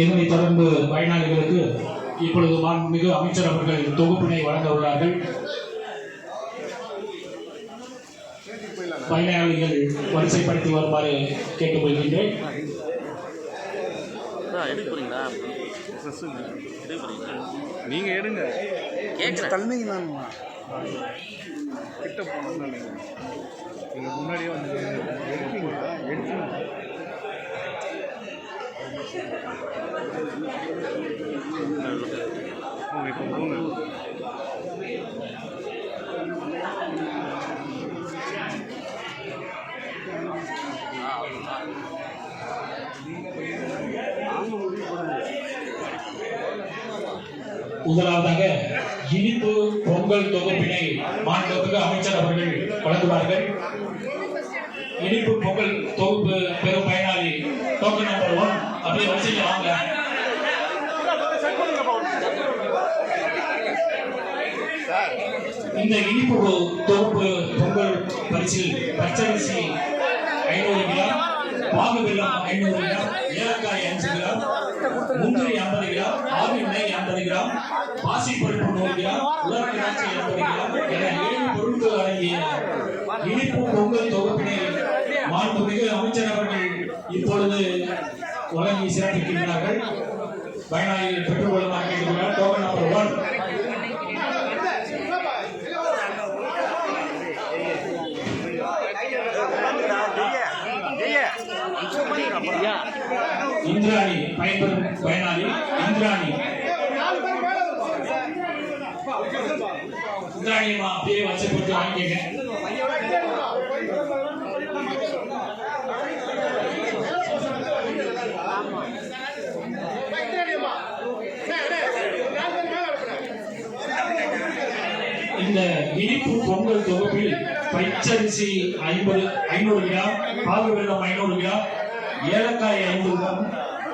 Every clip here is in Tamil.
இதனைத் தொடர்ந்து பயனாளிகளுக்கு இப்பொழுது மாண்புமிகு அமைச்சர் அவர்கள் தொகுப்பினை வழங்க உள்ளார்கள். பயனாளிகள் வரிசைப்படுத்தி வருமாறு கேட்டுக்கொள்கின்றேன். நீங்க எடுங்க. கேட்குறேன் தள்ளிங்க கிட்ட போனோம் நீங்க முன்னாடியே வந்து எடுப்பீங்களா? எடுப்பீங்க போங்க இப்போ போங்க முதலாவதாக இனிப்பு பொங்கல் தொகுப்பினை மாண்புமிகு அமைச்சர் அவர்கள் வழங்குவார்கள் இனிப்பு பொங்கல் தொகுப்பு பெரும் பயனாளி டோக்கன் நம்பர் ஒன் அப்படியே வாங்க இந்த இனிப்பு தொகுப்பு பொங்கல் பரிசில் பச்சரிசி ஐநூறு கிராம் பாகு வெள்ளம் ஐநூறு கிராம் ஏலக்காய் அஞ்சு கிராம் முந்திரி ஐம்பது கிராம் ஆவி நெய் ஐம்பது கிராம் பாசிப்பருப்பு நூறு கிராம் உலர் திராட்சை ஐம்பது கிராம் என ஏழு பொருட்கள் அடங்கிய இனிப்பு பொங்கல் தொகுப்பினை மாண்புமிகு அமைச்சர் அவர்கள் இப்பொழுது வழங்கி சிறப்பிக்கின்றார்கள் பயனாளிகள் பெற்றுக்கொள்ளுமாறு கேட்டுக்கொள்கிறார். டோக்கன் நம்பர் ஒன் இந்திராணி பயன்பெறும் பயனாளி. இந்திராணி. இந்திராணியம்மா அப்படியே வச்சு கொடுத்து இந்த இனிப்பு பொங்கல் தொகுப்பில் பச்சரிசி ஐம்பது ஐநூறு கிராம் பாகு வெள்ளம் ஐநூறு கிராம் ஏலக்காய் ஐம்பது கிராம்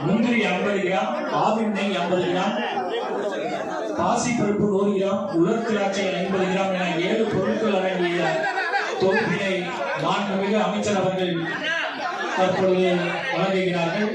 முந்திரி ஐம்பது கிராம் ஆவின் நெய் ஐம்பது கிராம் பாசி பருப்பு நூறு கிராம் உலர் திராட்சை ஐம்பது கிராம் என ஏழு பொருட்கள் அடங்கிய தொகுப்பினை மாண்புமிகு அமைச்சர் அவர்கள் தற்பொழுது வழங்குகிறார்கள்.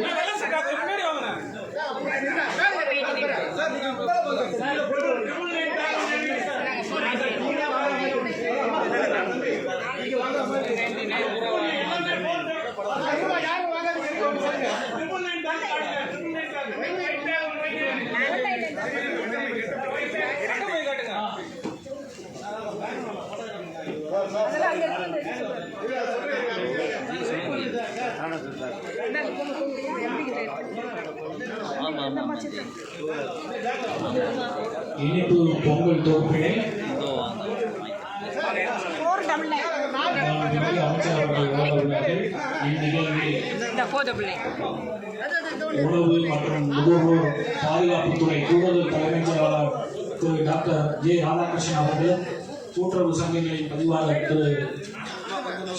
இனிப்பு பொங்கல் தொகுப்பினை இதோ வாங்க மாண்புமிகு அமைச்சர் அவர்கள் வழங்க உள்ளார்கள் இந்நிகழ்வில் இந்த போதபிள்ளை உணவு மற்றும் நுகர்வோர் பாதுகாப்புத்துறை கூடுதல் தலைமைச் செயலாளர் திரு டாக்டர் ஜே ராதாகிருஷ்ணன் அவர்களும் கூட்டுறவு சங்கங்களின் பதிவாளர் திரு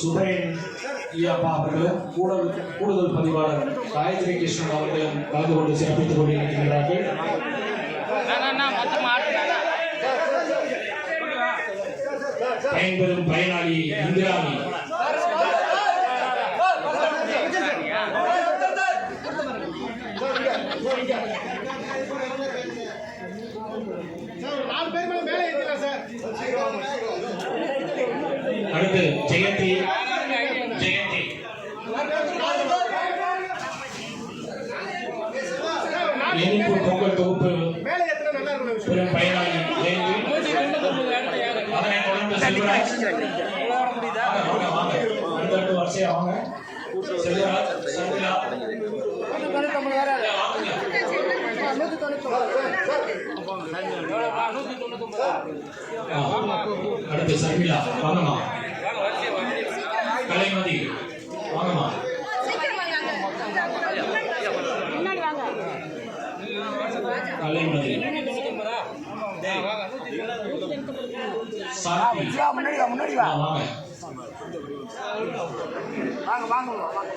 சுபேன் ஈயப்பா அவர்களும் கூடுதல் கூடுதல் பதிவாளர் காயத்ரி கிருஷ்ணன் அவர்களும் கலந்து கொண்டு சிறப்பித்துக் கொண்டிருக்கிறார்கள் பயன்பெறும் பயனாளி இந்திராணி. அடுத்து ஜெயந்தி. ஜெயந்தி. இனிப்பு பொங்கல் தொகுப்பு. பெரும் பயனாளி அதனைத் தொடர்ந்து செல்வராஜ் வாங்க, வாங்க, வாங்க. அடுத்தடுத்து வரிசையா வாங்க செல்வராஜ் சந்திரா ஆ, அடுத்து சர்மிளா வாங்கம்மா. கலைமதி வாங்கம்மா. கலைமதி. முன்னாடி வா முன்னாடி வா. வாங்க வாங்க வாங்க.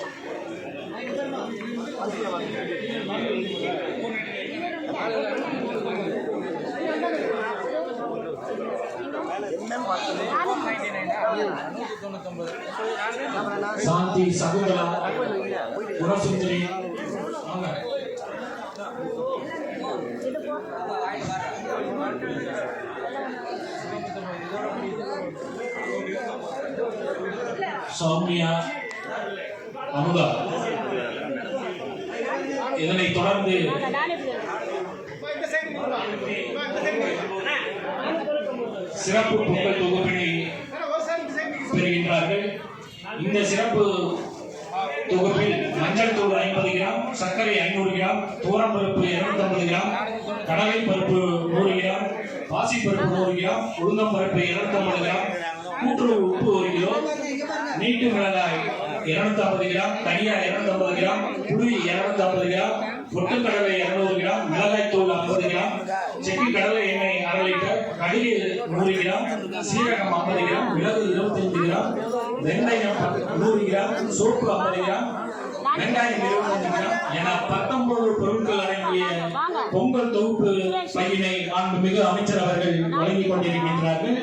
சாந்தி சகுந்தலா குணசுந்தரி சௌமியா அமுதா. இதனைத் தொடர்ந்து சிறப்பு பொங்கல் தொகுப்பினை பெறுகின்றார்கள். இந்த சிறப்பு தொகுப்பில் மஞ்சள் தூள் ஐம்பது கிராம் சர்க்கரை ஐநூறு கிராம் தூரம்பருப்பு இருநூத்தி ஐம்பது கிராம் கடலை பருப்பு நூறு கிராம் பாசி பருப்பு நூறு கிராம் உளுந்தம்பருப்பு இருநூத்தி ஐம்பது கிராம் கூட்டுறவு உப்பு ஒரு கிலோ நீட்டு மிளகாய் இருநூத்தி ஐம்பது கிராம் தனியார் இருநூத்தி ஐம்பது கிராம் புளி இருநூத்தி ஐம்பது கிராம் பொட்டுக்கடலை இருநூறு கிராம் மிளகாய் தூள் ஐம்பது கிராம் செக்கி கடலை எண்ணெய் அரை லிட்டர் கடுகு நூறு கிராம் சீரகம் ஐம்பது கிராம் மிளகு இருபத்தஞ்சு கிராம் வெந்தயம் நூறு கிராம் சோப்பு ஐம்பது கிராம் வெங்காயம் இருபத்தஞ்சு கிராம் என பத்தொன்பது பொருட்கள் அடங்கிய பொங்கல் தொகுப்பு பையினை மாண்புமிகு அமைச்சர் அவர்கள் வழங்கிக் கொண்டிருக்கின்றார்கள்.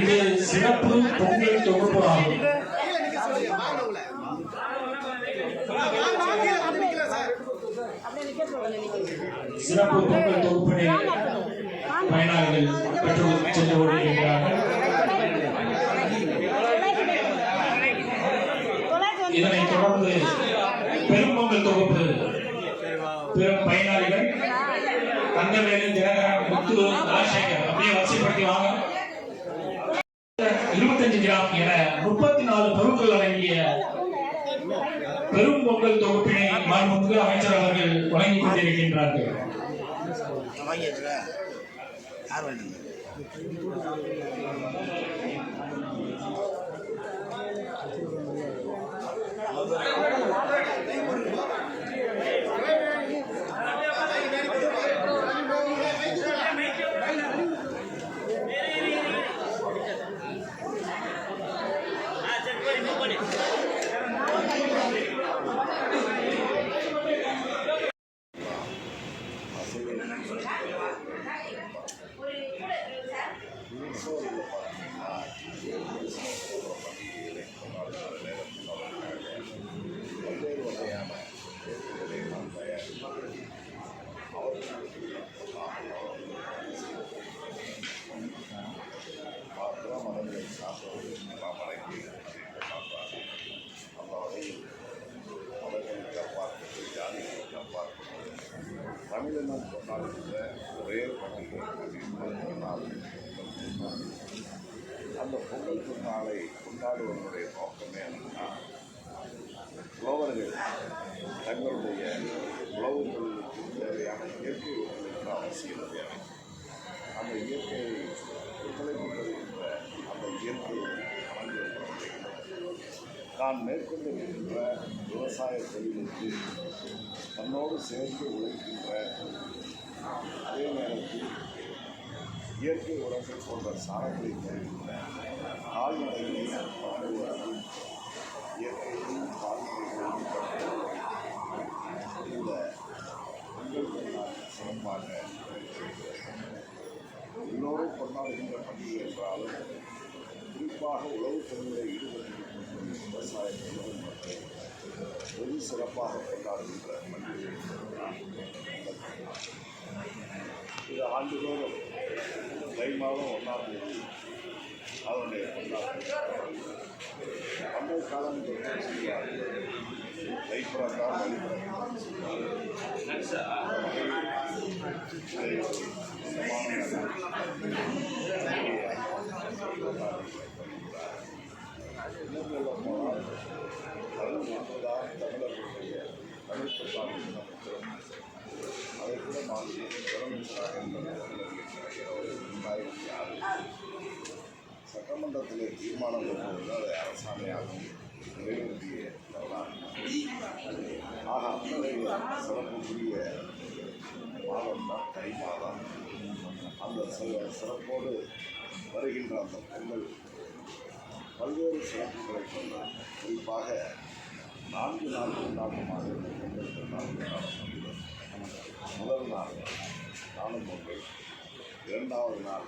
இது சிறப்பு பொங்கல் தொகுப்பு ஆகும். சிறப்பு பொங்கல் தொகுப்பினை பயனாளிகள் பெற்று சென்று கொண்டிருக்கிறார்கள் இதனைத் தொடர்ந்து பெரும்பொங்கல் தொகுப்பு பெரும் பயனாளிகள் தங்கவேலு தினகரன் முத்து ராஜசேகர் அப்படியே வரிசைப்படுத்தி வாங்க. இருபத்தஞ்சு கிராம் என முப்பத்தி நாலு பொருட்கள் அடங்கிய பெரும் பொங்கல் தொகுப்பினை மாண்புமிகு அமைச்சர் அவர்கள் வழங்கிக் கொண்டிருக்கின்றார்கள். வாங்கியாச்சுல யார் வேணும் தமிழினம் Oh, நாளை கொண்டாடுவதனுடைய நோக்கமே என்னன்னா உழவர்கள் தங்களுடைய உழவுகளுக்கு தேவையான இயற்கை உரங்களுக்கு அவசியம் தேவை. அந்த இயற்கையை ஒத்துழைப்பு தருகின்ற அந்த இயற்கை நான் தான் மேற்கொண்டு வருகின்ற விவசாய தொழிலுக்கு தன்னோடு சேர்ந்து உழைக்கின்ற அதே நேரத்தில் இயற்கை உரங்கள் போன்ற சாரங்களை தருகின்ற கால்நடைகளை வாங்குவதில் இயற்கையையும் கால்நடைகளையும் இந்த சிறப்பாக எல்லோரும் கொண்டாடுகின்ற பண்டிகை என்றாலும் குறிப்பாக உழவு தொழிலில் ஈடுபட்டிருக்கும் விவசாய தொழில்கள் மக்கள் வெகு சிறப்பாக கொண்டாடுகின்ற பண்டிகை இது ஆண்டுதோறும் தை மாதம் ஒன்றாம் தேதி. அவருடைய கொண்டாட்டம் பண்டைய காலம் தைப்புறத்தால் தமிழர்களுடைய தனித்த சாமி அதை கூட மாற்றி ஆறு சட்டமன்றத்திலே தீர்மானம் கொண்டு அதை அரசாணையாகவும் நிறைவேற்றிய வரலாறு ஆக அத்தகைய சிறப்புக்குரிய மாதம் தான் தை மாதம் அந்த சில சிறப்போடு வருகின்ற அந்த பொங்கல் பல்வேறு சிறப்புகளை கொண்ட குறிப்பாக நான்கு நாள் கொண்டாட்டமாக இந்த பொங்கல் முதல் நாள் காணும் பொங்கல் இரண்டாவது நாள்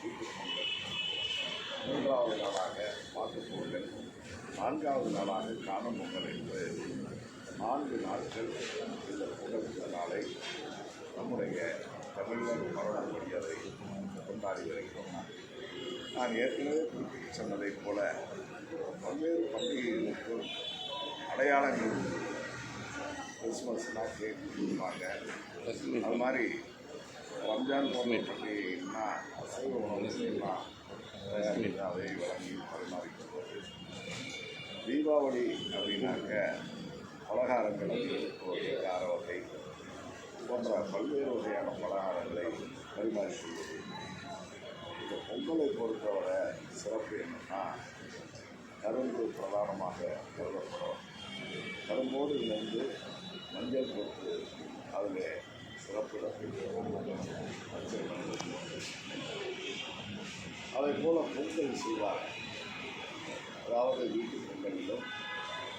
வீட்டு பொங்கல். மூன்றாவது நாளாக மாட்டுப் பொங்கல் நான்காவது நாளாக காணும் பொங்கல் என்று நான்கு நாட்கள் இந்த பொங்கல் திருநாளை நம்முடைய தமிழர் மரபுப்படி அதை கொண்டாடி வருகிறோம் நான் ஏற்கனவே குறிப்பிட்டு சொன்னதைப் போல பல்வேறு பண்டிகைகளுக்கும் அடையாளங்கள் உண்டு. கிறிஸ்மஸ்னால் கேக் கொடுப்பாங்க அது மாதிரி ரம்ஜான் போன்ற பண்டிகைன்னா அசைவ உணவுகள்லாம் அதை வழங்கி பரிமாறிக்கொள்வது தீபாவளி அப்படின்னாக்க பலகாரங்கள் ஒரு கார வகை போன்ற பல்வேறு வகையான பலகாரங்களை பரிமாறிக்கொள்வது இந்த பொங்கலை பொறுத்தவரை சிறப்பு என்னென்னா கரும்பு பிரதானமாக கருதப்படும். கரும்போடு இணைந்து மஞ்சள் பொறுத்து அதில் சிறப்பு அதை போல பொங்கல் செய்வாங்க அதாவது வீட்டு பொங்கலிலும்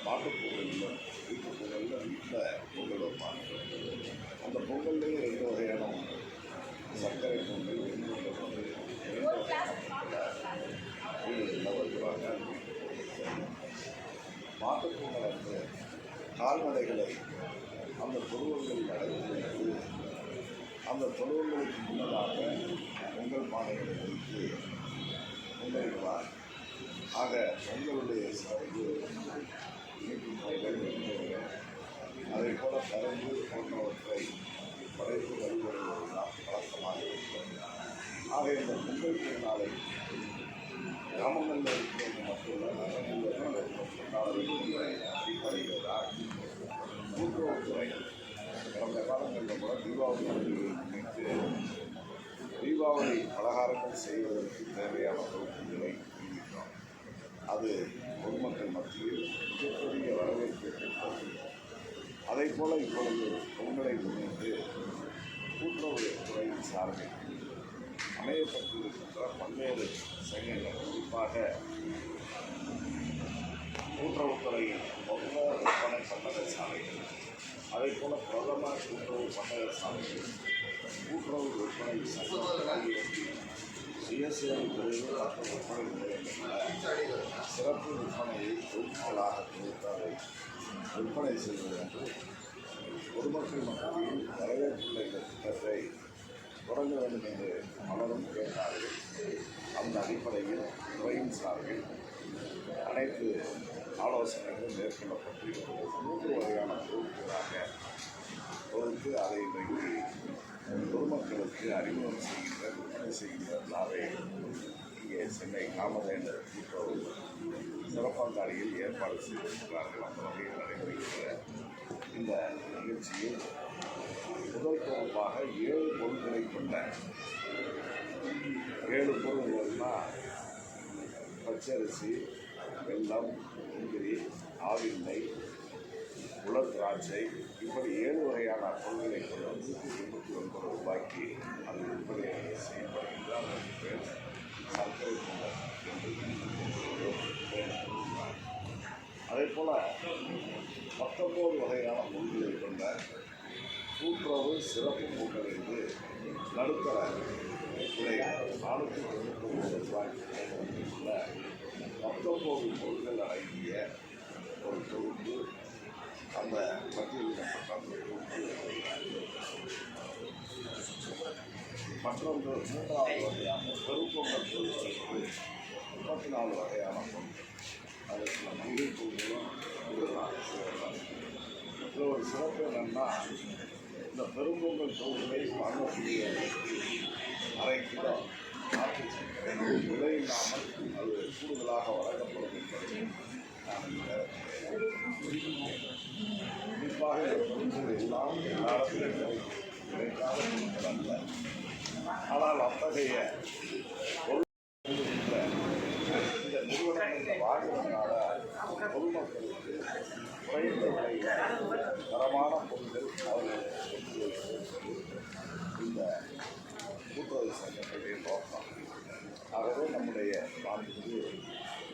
மாட்டுப் பொங்கலிலும் வீட்டு பொங்கலில் வீட்டில் பொங்கல் வைப்பாங்க. அந்த பொங்கல்லையும் ரெண்டு வகையான உண்டு. சர்க்கரை பொங்கல் வெண்பொங்கல் பொங்கல் வீடுகளில் வைக்கிறாங்க மாட்டுப் பொங்கல் வந்து கால்நடைகளை அந்த தொழுவங்களில் அடைத்து வைத்து அந்த தொழுவங்களுக்கு முன்னதாக பொங்கல் பானைகளை வைத்து முன்னேறுவார் ஆக உங்களுடைய சிறப்பு இனிப்பு போல கரும்பு போன்றவற்றை படைத்து வழிபடுவதுதான் பழக்கமாக இருக்கிறது ஆக இந்த பொங்கல் திருநாளை கிராமங்களில் இருக்கிறது மட்டுமல்ல நகரங்களில் கொண்டாட அடிப்படையில் தான் கூட்டுறவுத்துறை கடந்த காலங்களில் கூட தீபாவளி தீபாவளி பலகாரங்கள் செய்வதற்கு தேவையான பொருட்களை அறிவித்தோம் அது பொதுமக்கள் மத்தியில் மிகப்பெரிய வரவேற்பை பெற்றது. அதை போல இப்பொழுது பொங்கலை முன்னிட்டு கூட்டுறவுத்துறையின் சார்பில் அமையப்பட்டிருக்கின்ற பல்வேறு சங்கங்கள் குறிப்பாக கூட்டுறவுத்துறையின் மொத்த விற்பனை பண்டக சாலைகள் அதே போல பிரதம கூட்டுறவு பண்டக சாலைகள் கூட்டுறவு விற்பனை சுயசேவை பிரிவு மற்றும் விற்பனை சிறப்பு விற்பனையை பொருட்களாக கொடுத்து விற்பனை செய்வது என்று பொதுமக்கள் மத்தியில் வரவேற்றுள்ள இந்த திட்டத்தை தொடங்க வேண்டும் என்று பலரும் கேட்டார்கள் அந்த அடிப்படையில் துறையின் சார்பில் அனைத்து ஆலோசனைகளும் மேற்கொள்ளப்பட்டிருக்கிறது மூன்று வகையான பொருட்களாக பொறுத்து அதை இன்றைக்கு பொதுமக்களுக்கு அறிமுகம் செய்கின்ற விற்பனை செய்கின்ற விழாவை இங்கே சென்னை காமதேன கூட்டுறவு சிறப்பங்காடியில் ஏற்பாடு செய்திருக்கிறார்கள் அந்த வகையில் நடைபெறுகின்ற இந்த நிகழ்ச்சியில் முதல் தொகுப்பாக ஏழு பொருட்களை கொண்ட ஏழு பொருள்கள்னா பச்சரிசி வெல்லம் முந்திரி ஆவில்லை திராட்சை இப்படி ஏழு வகையான பொருட்களை கொண்டு வந்து இருபத்தி ஒன்பது ரூபாய்க்கு அது விற்பனை செய்யப்படுகின்ற பேர் சர்க்கரை பொங்கல் அதே போல பத்தொன்பது வகையான பொருட்களை கொண்ட கூட்டுறவு சிறப்பு பொங்கல் என்று நடுத்தர விலை நானூற்றி தொண்ணூற்றி ஒன்பது ரூபாய்க்கு உள்ள பத்தொம்போது பொருட்கள் அடங்கிய ஒரு தொகுப்பு அந்த மற்றொன்று மூன்றாவது வகையான பெரும்பொங்கல் பொருட்களுக்கு முப்பத்தி நாலு வகையான பொருட்கள் அதில் சில மங்கை பொருட்களும் கூடுதலாக இதில் ஒரு சிறப்பு என்னென்னா இந்த பெருங்கொங்கல் தொகுதியை வாங்கக்கூடிய அரை கிலோ நாட்டு சர்க்கரை விலை இல்லாமல் அது கூடுதலாக வழங்கப்படும். என்பதை நான் இந்த குறிப்பாக எல்லாம் எல்லாருக்கும் ஆனால் அத்தகைய இந்த நிறுவனங்கள் வாங்குவதனால பொதுமக்களுக்கு குறைந்த விலையில் தரமான பொருட்கள் அவர்களுக்கு இந்த கூட்டுறவு சங்கத்துடைய நோக்கம் ஆகவே நம்முடைய மாண்புக்கு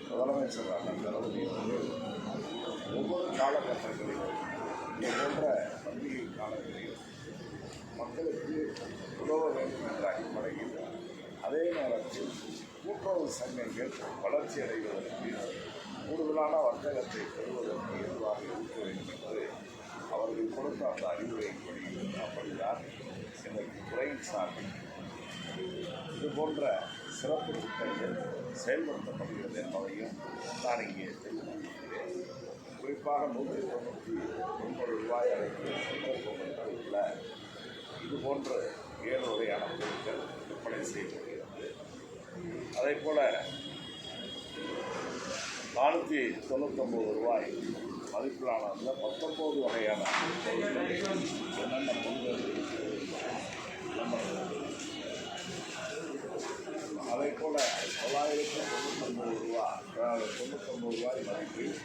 முதலமைச்சர் அண்ணன் தளபதி அவர்கள் ஒவ்வொரு காலகட்டங்களிலும் இது போன்ற பண்டிகை காலங்களில் மக்களுக்கு உதவ வேண்டும் என்ற அடிப்படையில் அதே நேரத்தில் கூட்டுறவு சங்கங்கள் வளர்ச்சி அடைவதற்கு கூடுதலான வர்த்தகத்தை பெறுவதற்கு ஏதுவாக இருக்க வேண்டும் என்று அவர்கள் கொடுத்த அந்த அறிவுரைப்படி அப்படிதான் எனக்கு துறையின் சார்பில் இது போன்ற சிறப்பு திட்டங்கள் செயல்படுத்தப்படுகிறது என்பதையும் நான் இங்கே தெரிவித்து குறிப்பாக நூற்றி தொண்ணூற்றி ஒன்பது ரூபாய் அடைக்கும் இது போன்ற ஏழு வகையான பொருட்கள் விற்பனை செய்யப்படுகிறது அதே போல் நானூற்றி தொண்ணூத்தொம்பது ரூபாய் மதிப்பிலான அந்த பத்தொம்போது வகையான பொருட்கள் என்னென்ன பொருட்கள் நம்ம போல தொள்ளாயிரத்தி தொண்ணூத்தொம்பது ரூபா அதாவது தொண்ணூத்தொம்பது ரூபாய் மதிப்பில்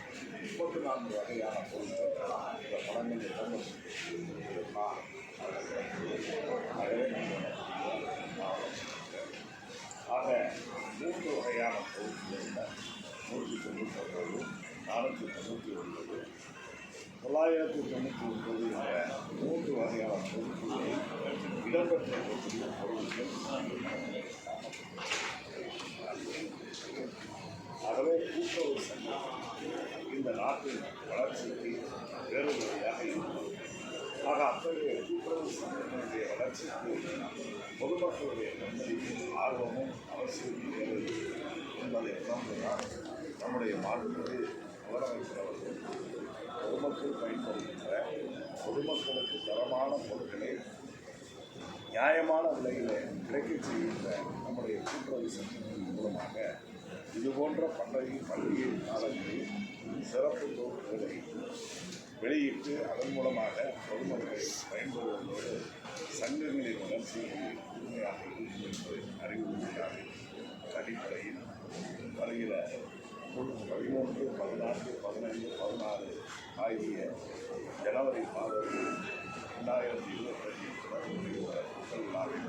முப்பத்தி நான்கு வகையான பொருட்கள். இந்த படங்கள் இடம்பெற்றிருக்கிறார் ஆக மூன்று வகையான பொருட்கள் நூற்றி தொண்ணூற்றி ஒன்பது நானூற்றி தொண்ணூற்றி ஒன்பது தொள்ளாயிரத்தி தொண்ணூற்றி ஒன்பது என்ற மூன்று வகையான பொருட்களை இடம்பெற்ற பொருட்கள். ஆகவே கூட்டுறவு சங்கம் இந்த நாட்டின் வளர்ச்சிக்கு வேறுபடியாக இருக்கும் ஆக அத்தகைய கூட்டுறவு சங்கத்தினுடைய வளர்ச்சிக்கு பொதுமக்களுடைய நன்மதியும் ஆர்வமும் அவசியம் தேவை என்பதை உணர்ந்துதான் நம்முடைய மாண்புமிகு முதலமைச்சர் அவர்கள் பொதுமக்கள் பயன்படுகின்ற பொதுமக்களுக்கு தரமான பொருட்களை நியாயமான விலையில் கிடைக்கச் செய்கின்ற நம்முடைய கூட்டுறவு சங்கங்களின் மூலமாக இது போன்ற பண்டிகை பண்டிகை காலங்களில் சிறப்பு தொகுப்புகளை வெளியிட்டு அதன் மூலமாக பொதுமக்களை பயன்படுவதோடு சங்கங்களின் வளர்ச்சிக்கு உண்மையாக இருக்கும் என்பதை அறிவுறுத்தினார். அடிப்படையில் வருகிற பதிமூன்று பதினான்கு பதினைந்து பதினாறு ஆகிய ஜனவரி மாதத்தில் ரெண்டாயிரத்தி இருபத்தஞ்சு முதல் முதல் நாளில்